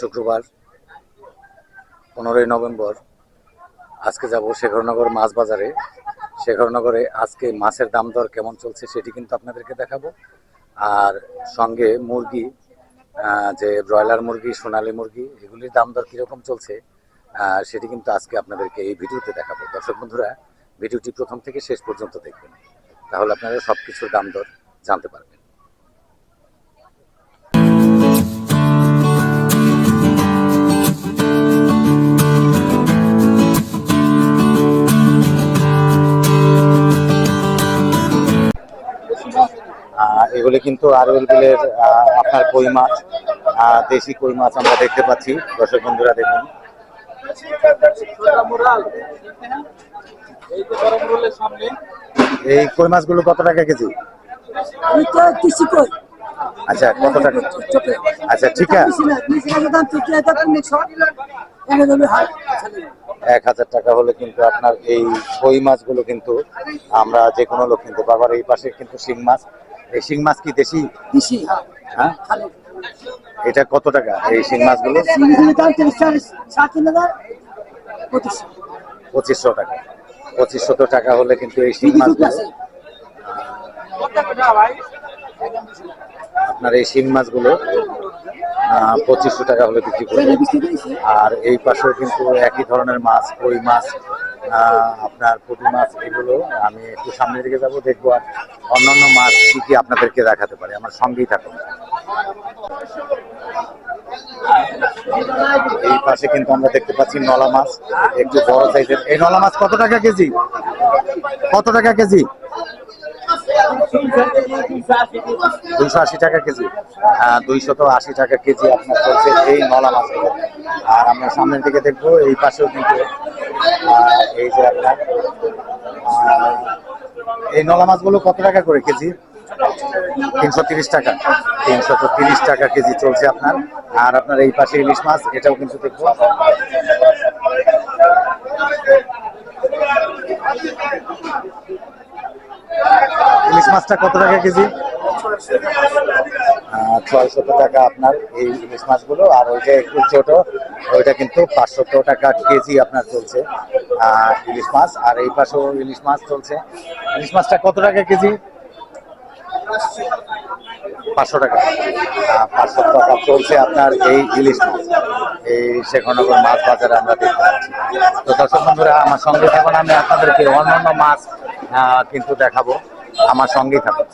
শুক্রবার, পনেরোই নভেম্বর। আজকে যাব শেখরনগর মাছ বাজারে। শেখরনগরে আজকে মাছের দাম দর কেমন চলছে সেটি কিন্তু আপনাদেরকে দেখাবো। আর সঙ্গে মুরগি যে ব্রয়লার মুরগি, সোনালী মুরগি, এগুলির দাম দর কীরকম চলছে সেটি কিন্তু আজকে আপনাদেরকে এই ভিডিওতে দেখাবো। দর্শক বন্ধুরা, ভিডিওটি প্রথম থেকে শেষ পর্যন্ত দেখবেন তাহলে আপনারা সব কিছুর দাম দর জানতে পারবেন। এগুলি কিন্তু আরএল বিলের আপনার কই মাছ দেশি কই মাছ আমরা দেখতে পাচ্ছি। দর্শক বন্ধুরা দেখুন। এই কই মাছগুলো কত টাকা কেজি? কই। আচ্ছা কত টাকা? আচ্ছা ঠিক আছে। এক হাজার টাকা হলে কিন্তু আপনার এই কই মাছগুলো কিন্তু আমরা যে কোনো লোক কিনতে পারব। আর এই পাশে কিন্তু শিং মাছ। এই শিং মাছ কি দেশি? কৃষি হ্যাঁ। খালি। এটা কত টাকা এই শিং মাছগুলো? পঁচিশশো। টাকা। পঁচিশশো টাকা হলে কিন্তু এই শিং মাছগুলো আপনার এই শিং মাছগুলো পঁচিশশো টাকা হলে বিক্রি করবে আর এই পাশেও কিন্তু একই ধরনের মাছ কই মাছ আপনার পুঁটি মাছ এগুলো আমি একটু সামনের দিকে যাব দেখব আর অন্যান্য মাছ কি কি আপনাদেরকে দেখাতে পারে? আমার সঙ্গেই থাকুন। এই পাশে কিন্তু আমরা দেখতে পাচ্ছি নলা মাছ, একটু বড় সাইজের। এই নলা মাছ কত টাকা কেজি? কত টাকা কেজি? দুইশো আশি টাকা কেজি। দুইশত আশি টাকা কেজি আপনার চলছে এই নলা মাছ আর আমরা সামনের দিকে দেখব, এই পাশেও কিন্তু এই যে আপনার এই নলা মাছগুলো কত টাকা করে কেজি? তিনশো তিরিশ টাকা। তিনশো তিরিশ টাকা কেজি চলছে আপনার। আর আপনার এই পাশে ইলিশ মাছ, এটাও কিন্তু দেখব। ইলিশ মাছটা কত টাকা কেজি? ছয়শত টাকা আপনার এই ইলিশ মাছগুলো। আর ওইটা একটু ছোট, ওইটা কিন্তু পাঁচশত টাকা কেজি আপনার চলছে। ইলিশ মাছ, আর এই পাশেও ইলিশ মাছ চলছে। ইলিশ মাছটা কত টাকা কেজি? পাঁচশো টাকা। পাঁচশো টাকা চলছে আপনার এই ইলিশ মাছ। এই শেখনগর মাছ বাজারে আমরা দেখতে পাচ্ছি। তো দর্শক বন্ধুরা, আমার সঙ্গে থাকুন, আমি আপনাদেরকে অন্যান্য মাছ কিন্তু দেখাবো। আমার সঙ্গেই থাকুন।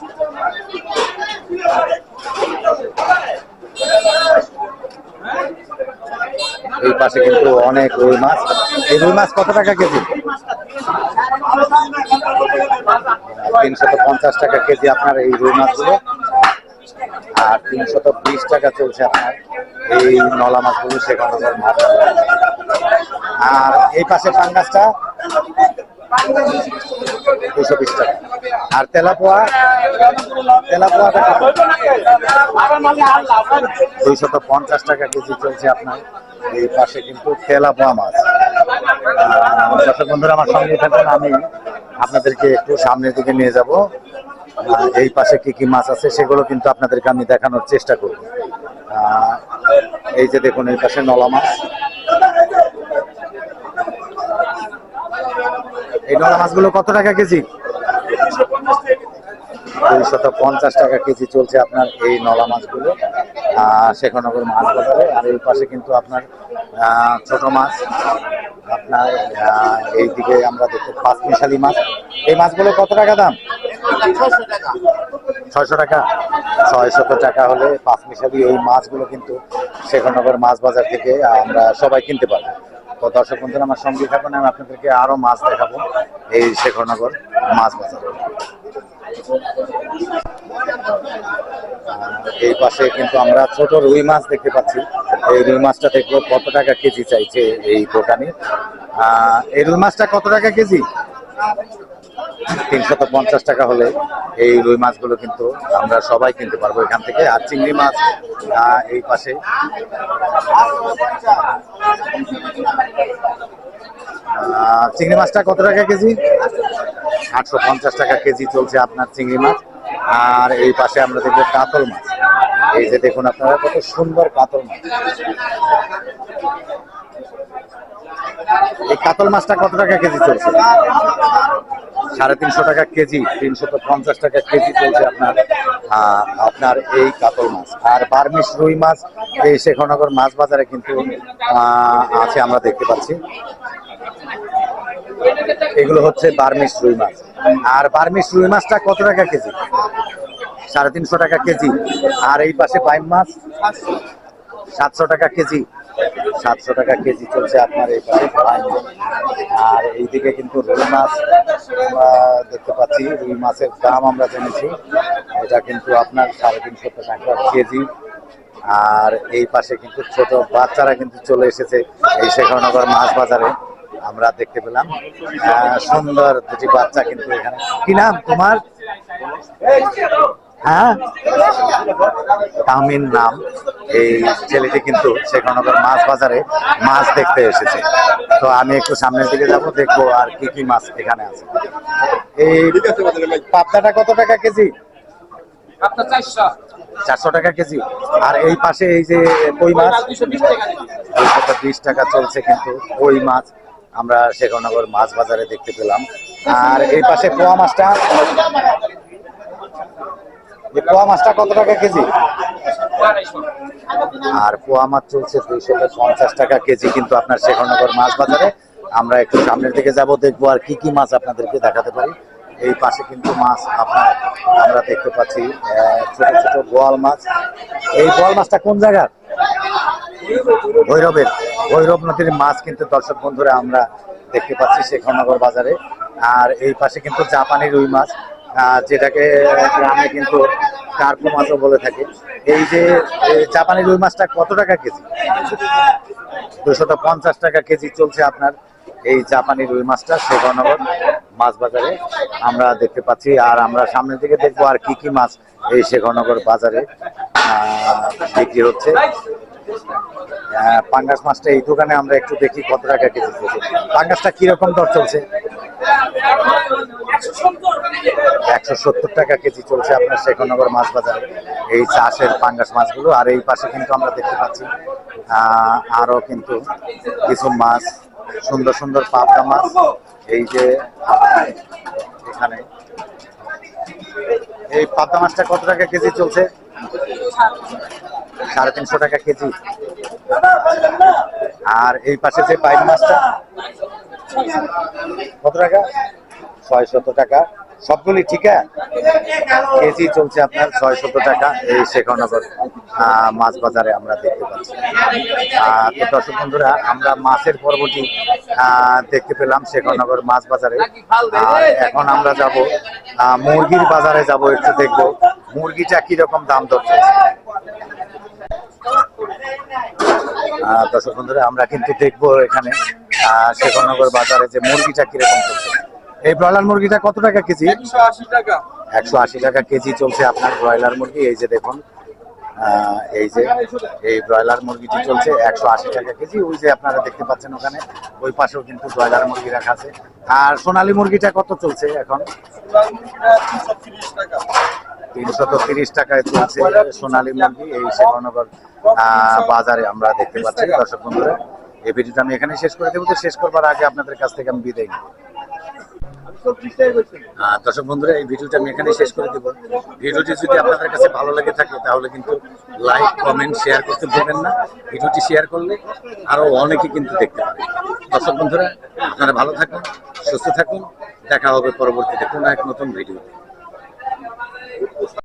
এই পাশে কিন্তু অনেক রুই মাছ। এই রুই মাছ কত টাকা কেজি? তিনশত পঞ্চাশ টাকা কেজি আপনার এই রুই মাছগুলো। আর তিনশত বিশ টাকা চলছে আপনার এই নলা মাছগুলো সেখানে মাছ। আর এই পাশে পাঙ্গাসটা দুশো বিশ টাকা। আর তেলাপোয়া তেলাপোয়াটা দুইশত পঞ্চাশ টাকা কেজি চলছে আপনার। এই পাশে কিন্তু তেলাপোয়া মাছ। দর্শক বন্ধুরা, আমার সঙ্গে থাকুন, আমি আপনাদেরকে একটু সামনের দিকে নিয়ে যাব। এই পাশে কি কি মাছ আছে সেগুলো কিন্তু আপনাদেরকে আমি দেখানোর চেষ্টা করব। এই যে দেখুন, এই পাশে নলা মাছ। এই নলা মাছগুলো কত টাকা কেজি? দুইশত পঞ্চাশ টাকা কেজি চলছে আপনার এই নলা মাছগুলো শেখনগর মাছ বাজারে আর এই পাশে কিন্তু আপনার ছোট মাছ আপনার এইদিকে আমরা দেখতে পাঁচ মিশালি মাছ। এই মাছগুলো কত টাকা দাম? ছয়শো টাকা। ছয়শত টাকা হলে পাঁচ মিশালি এই মাছগুলো কিন্তু শেখনগর মাছ বাজার থেকে আমরা সবাই কিনতে পারব। তো দর্শক বন্ধুরা আমার সঙ্গে থাকুন আমি আপনাদেরকে আরও মাছ দেখাবো এই শেখরনগর মাছ বাজারে। এই পাশে কিন্তু আমরা ছোট রুই মাছ দেখতে পাচ্ছি। এই রুই মাছটা দেখব কত টাকা কেজি চাইছে এই দোকানে। এই রুই মাছটা কত টাকা কেজি? তিনশত পঞ্চাশ টাকা হলে এই রুই মাছগুলো কিন্তু আমরা সবাই কিনতে পারব এখান থেকে। আর চিংড়ি মাছ এই পাশে। চিংড়ি মাছটা কত টাকা কেজি? আটশো পঞ্চাশ টাকা কেজি চলছে আপনার চিংড়ি মাছ। আর এই পাশে আমরা দেখব কাতল মাছ। এই যে দেখুন আপনারা কত সুন্দর কাতল মাছ। এই কাতল মাছটা কত টাকা কেজি চলছে? সাড়ে তিনশো টাকা কেজি, তিনশো পঞ্চাশ টাকা কেজি চলছে আপনার। আপনার এই কাতল মাছ। আর বার্মিশ রুই মাছ, এই শেখরনগর মাছ বাজারে কিন্তু আছে, আমরা দেখতে পাচ্ছি। এগুলো হচ্ছে বার্মিশ রুই মাছ। আর বার্মিশ রুই মাছটা কত টাকা কেজি? সাড়ে তিনশো টাকা কেজি। আর এই পাশে বাইম মাছ, সাতশো টাকা কেজি। সাতশো টাকা কেজি চলছে আপনার এই পাশে। আর এইদিকে কিন্তু রুই মাছ, আমরা দেখতে পাচ্ছি, রুই মাছের দাম আমরা জেনেছি। এটা কিন্তু আপনার সাড়ে তিনশো টাকা কেজি। আর এই পাশে কিন্তু ছোট বাচ্চারা কিন্তু চলে এসেছে এই শেখরনগর মাছ বাজারে। আমরা দেখতে পেলাম। সুন্দর দুটি বাচ্চা কিন্তু এখানে। কি নাম তোমার? হ্যাঁ। তামিন নাম এই ছেলেটি কিন্তু শেখরনগর মাছ বাজারে মাছ দেখতে এসেছে। তো আমি একটু সামনের দিকে যাব দেখব আর কি কি মাছ এখানে আছে। এই পাবদাটা কত টাকা কেজি? চারশো। টাকা কেজি। আর এই পাশে এই যে কই মাছ? দুশো বিশ টাকা। দুইশো বিশ টাকা চলছে কিন্তু কই মাছ আমরা শেখরনগর মাছ বাজারে দেখতে পেলাম। আর এই পাশে পোয়া মাছটা? এই পোয়া মাছটা কত টাকা কেজি? আর পোয়া মাছ চলছে দুইশো পঞ্চাশ টাকা কেজি, কিন্তু আপনার শেখরনগর মাছ বাজারে আমরা একটু সামনের দিকে যাব, দেখব আর কি কি মাছ আপনাদেরকে দেখাতে পারি। এই পাশে কিন্তু মাছ আপনার, আমরা দেখতে পাচ্ছি ছোট ছোট বোয়াল মাছ। এই বোয়াল মাছটা কোন জায়গার? ভৈরবের। ভৈরব নদীর মাছ কিন্তু দর্শক বন্ধুরা আমরা দেখতে পাচ্ছি শেখরনগর বাজারে। আর এই পাশে কিন্তু জাপানি রুই মাছ। যেটাকে গ্রামে কিন্তু কার্পো মাছও বলে থাকে। এই যে জাপানি রুই মাছটা কত টাকা কেজি? দুশত পঞ্চাশ টাকা কেজি চলছে আপনার এই জাপানি রুই মাছটা শেখরনগর মাছ বাজারে। আমরা দেখতে পাচ্ছি, আর আমরা সামনের দিকে দেখব আর কি কি মাছ এই শেখরনগর বাজারে বিক্রি হচ্ছে। পাঙ্গাস মাছটা এই দোকানে আমরা একটু দেখি কত টাকা কেজি। চলছে পাঙ্গাসটা কীরকম দর চলছে? একশো সত্তর টাকা কেজি চলছে আপনার শেখরনগর মাছ বাজার। এই চাষের পাঙ্গাস মাছগুলো আর এই পাশে কিন্তু আমরা দেখতে পাচ্ছি আহ, আরও কিন্তু কিছু মাছ সুন্দর সুন্দর পাবদা মাছ। এই যে এখানে এই পাবদা মাছটা কত টাকা কেজি চলছে? সাড়ে তিনশো টাকা কেজি। আর এই পাশে যে বাইক মাছটা কত টাকা? ছয় টাকা। সবগুলি ঠিক? কেজি চলছে আপনার ছয় শত টাকা এই শেখরনগর আহ, মাছ বাজারে আমরা দেখতে পাচ্ছি। তো দর্শক বন্ধুরা আমরা মাছের পর্বটি দেখতে পেলাম শেখরনগর মাছ বাজারে। এখন আমরা যাব মুরগির বাজারে যাব একটু দেখব মুরগিটা কীরকম দাম চলছে দর্শক বন্ধুরা আমরা কিন্তু দেখব এখানে আহ, শেখরনগর বাজারে যে মুরগিটা কীরকম চলছে। এই ব্রয়লার মুরগিটা কত টাকা কেজি? একশো আশি টাকা। কেজি চলছে আপনার ব্রয়লার মুরগি। এই যে দেখুন এই যে এই ব্রয়লার মুরগিটি চলছে একশো আশি টাকা কেজি। ওই যে আপনারা দেখতে পাচ্ছেন ওখানে ওই পাশেও কিন্তু ব্রয়লার মুরগি রাখা আছে। আর সোনালী মুরগিটা কত চলছে এখন? তিনশত তিরিশ টাকায় চলছে সোনালী মুরগি এই শেখরনগর আহ, বাজারে আমরা দেখতে পাচ্ছি। দর্শক বন্ধুরা এই ভিডিওটা আমি এখানে শেষ করে দেবো। তো শেষ করবার আগে আপনাদের কাছ থেকে আমি বিদায় নিই। দর্শক বন্ধুরা, এই ভিডিওটা আমি এখানে শেষ করে দেবো। ভিডিওটি যদি আপনাদের কাছে ভালো লেগে থাকে, তাহলে কিন্তু লাইক কমেন্ট শেয়ার করতে ভুলবেন না। ভিডিওটি শেয়ার করলে আরও অনেকে কিন্তু দেখতে পাবে। দর্শক বন্ধুরা, আপনারা ভালো থাকুন, সুস্থ থাকুন। দেখা হবে পরবর্তীতে কোনো এক নতুন ভিডিও